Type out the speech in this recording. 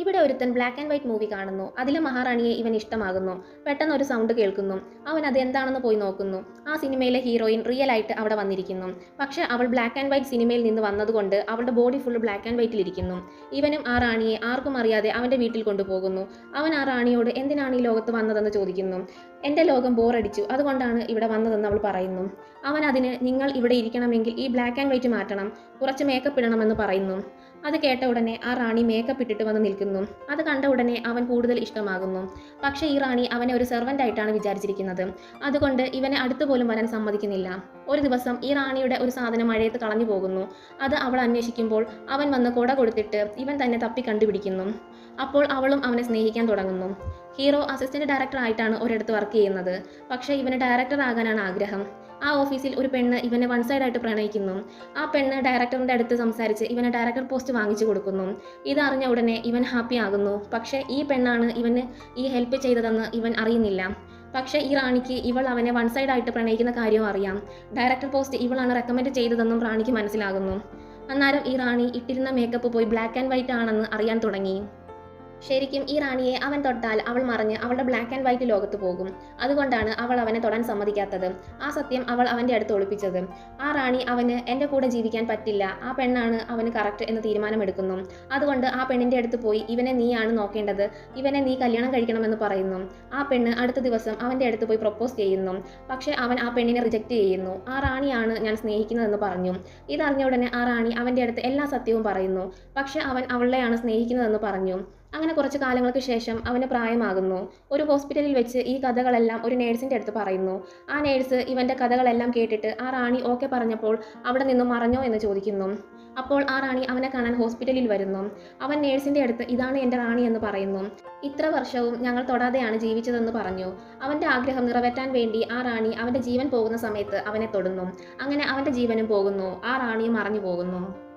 ഇവിടെ ഒരുത്തൻ black and white movie കാണുന്നു. അതിലെ മഹാറാണിയെ ഇവൻ ഇഷ്ടമാകുന്നു. പെട്ടെന്ന് ഒരു സൗണ്ട് കേൾക്കുന്നു. അവൻ അത് എന്താണെന്ന് പോയി നോക്കുന്നു. ആ സിനിമയിലെ ഹീറോയിൻ റിയൽ ആയിട്ട് അവിടെ വന്നിരിക്കുന്നു. പക്ഷേ അവൾ ബ്ലാക്ക് ആൻഡ് വൈറ്റ് സിനിമയിൽ നിന്ന് വന്നതുകൊണ്ട് അവളുടെ ബോഡി ഫുൾ ബ്ലാക്ക് ആൻഡ് വൈറ്റിൽ ഇരിക്കുന്നു. ഇവനും ആ റാണിയെ ആർക്കും അറിയാതെ അവന്റെ വീട്ടിൽ കൊണ്ടുപോകുന്നു. അവൻ ആ റാണിയോട് എന്തിനാണ് ഈ ലോകത്ത് വന്നതെന്ന് ചോദിക്കുന്നു. എന്റെ ലോകം ബോറടിച്ചു അതുകൊണ്ടാണ് ഇവിടെ വന്നതെന്ന് അവൾ പറയുന്നു. അവൻ അതിന് നിങ്ങൾ ഇവിടെ ഇരിക്കണമെങ്കിൽ ഈ ബ്ലാക്ക് ആൻഡ് വൈറ്റ് മാറ്റണം. കുറച്ച് മേക്കപ്പ് ഇടണമെന്ന് പറയുന്നു. അത് കേട്ട ഉടനെ ആ റാണി മേക്കപ്പ് ഇട്ടിട്ട് വന്ന് നിൽക്കുന്നു. അത് കണ്ട ഉടനെ അവൻ കൂടുതൽ ഇഷ്ടമാകുന്നു. പക്ഷേ ഈ റാണി അവനെ ഒരു സെർവന്റ് ആയിട്ടാണ് വിചാരിച്ചിരിക്കുന്നത്. അതുകൊണ്ട് ഇവനെ അടുത്ത് പോലും വരാൻ സമ്മതിക്കുന്നില്ല. ഒരു ദിവസം ഈ റാണിയുടെ ഒരു സാധനം മഴയത്ത് കളഞ്ഞു പോകുന്നു. അത് അവൾ അന്വേഷിക്കുമ്പോൾ അവൻ വന്ന് കൊട കൊടുത്തിട്ട് ഇവൻ തന്നെ തപ്പി കണ്ടുപിടിക്കുന്നു. അപ്പോൾ അവളും അവനെ സ്നേഹിക്കാൻ തുടങ്ങുന്നു. ഹീറോ അസിസ്റ്റന്റ് ഡയറക്ടർ ആയിട്ടാണ് ഒരിടത്ത് വർക്ക് ചെയ്യുന്നത്. പക്ഷേ ഇവന് ഡയറക്ടർ ആകാനാണ് ആഗ്രഹം. ആ ഓഫീസിൽ ഒരു പെണ്ണ് ഇവനെ വൺ സൈഡായിട്ട് പ്രണയിക്കുന്നു. ആ പെണ്ണ് ഡയറക്ടറിന്റെ അടുത്ത് സംസാരിച്ച് ഇവനെ ഡയറക്ടർ പോസ്റ്റ് വാങ്ങിച്ചു കൊടുക്കുന്നു. ഇതറിഞ്ഞ ഉടനെ ഇവൻ ഹാപ്പി ആകുന്നു. പക്ഷേ ഈ പെണ്ണാണ് ഇവന് ഈ ഹെൽപ്പ് ചെയ്തതെന്ന് ഇവൻ അറിയുന്നില്ല. പക്ഷേ ഈ റാണിക്ക് ഇവൾ അവനെ വൺ സൈഡായിട്ട് പ്രണയിക്കുന്ന കാര്യവും അറിയാം. ഡയറക്ടർ പോസ്റ്റ് ഇവളാണ് റെക്കമെൻഡ് ചെയ്തതെന്നും റാണിക്ക് മനസ്സിലാകുന്നു. അന്നേരം ഈ റാണി ഇട്ടിരുന്ന മേക്കപ്പ് പോയി ബ്ലാക്ക് ആൻഡ് വൈറ്റ് ആണെന്ന് അറിയാൻ തുടങ്ങി. ശരിക്കും ഈ റാണിയെ അവൻ തൊട്ടാൽ അവൾ മറിഞ്ഞ് അവളുടെ ബ്ലാക്ക് ആൻഡ് വൈറ്റ് ലോകത്ത് പോകും. അതുകൊണ്ടാണ് അവൾ അവനെ തൊടാൻ സമ്മതിക്കാത്തത്. ആ സത്യം അവൾ അവന്റെ അടുത്ത് ഒളിപ്പിച്ചത്. ആ റാണി അവന് എന്റെ കൂടെ ജീവിക്കാൻ പറ്റില്ല. ആ പെണ്ണാണ് അവന് കറക്റ്റ് എന്ന് തീരുമാനമെടുക്കുന്നു. അതുകൊണ്ട് ആ പെണ്ണിന്റെ അടുത്ത് പോയി ഇവനെ നീയാണ് നോക്കേണ്ടത്. ഇവനെ നീ കല്യാണം കഴിക്കണമെന്ന് പറയുന്നു. ആ പെണ്ണ് അടുത്ത ദിവസം അവന്റെ അടുത്ത് പോയി പ്രപ്പോസ് ചെയ്യുന്നു. പക്ഷേ അവൻ ആ പെണ്ണിനെ റിജക്റ്റ് ചെയ്യുന്നു. ആ റാണിയാണ് ഞാൻ സ്നേഹിക്കുന്നതെന്ന് പറഞ്ഞു. ഇതറിഞ്ഞ ഉടനെ ആ റാണി അവന്റെ അടുത്ത് എല്ലാ സത്യവും പറയുന്നു. പക്ഷേ അവൻ അവളെയാണ് സ്നേഹിക്കുന്നതെന്ന് പറഞ്ഞു. അങ്ങനെ കുറച്ച് കാലങ്ങൾക്ക് ശേഷം അവന് പ്രായമാകുന്നു. ഒരു ഹോസ്പിറ്റലിൽ വെച്ച് ഈ കഥകളെല്ലാം ഒരു നേഴ്സിന്റെ അടുത്ത് പറയുന്നു. ആ നേഴ്സ് ഇവന്റെ കഥകളെല്ലാം കേട്ടിട്ട് ആ റാണി ഓക്കെ പറഞ്ഞപ്പോൾ അവിടെ നിന്നും മറഞ്ഞോ എന്ന് ചോദിക്കുന്നു. അപ്പോൾ ആ റാണി അവനെ കാണാൻ ഹോസ്പിറ്റലിൽ വരുന്നു. അവൻ നേഴ്സിന്റെ അടുത്ത് ഇതാണ് എന്റെ റാണി എന്ന് പറയുന്നു. ഇത്ര വർഷവും ഞങ്ങൾ തൊടാതെയാണ് ജീവിച്ചതെന്ന് പറഞ്ഞു. അവന്റെ ആഗ്രഹം നിറവേറ്റാൻ വേണ്ടി ആ റാണി അവന്റെ ജീവൻ പോകുന്ന സമയത്ത് അവനെ തൊടുന്നു. അങ്ങനെ അവന്റെ ജീവനും പോകുന്നു. ആ റാണിയും മറഞ്ഞു പോകുന്നു.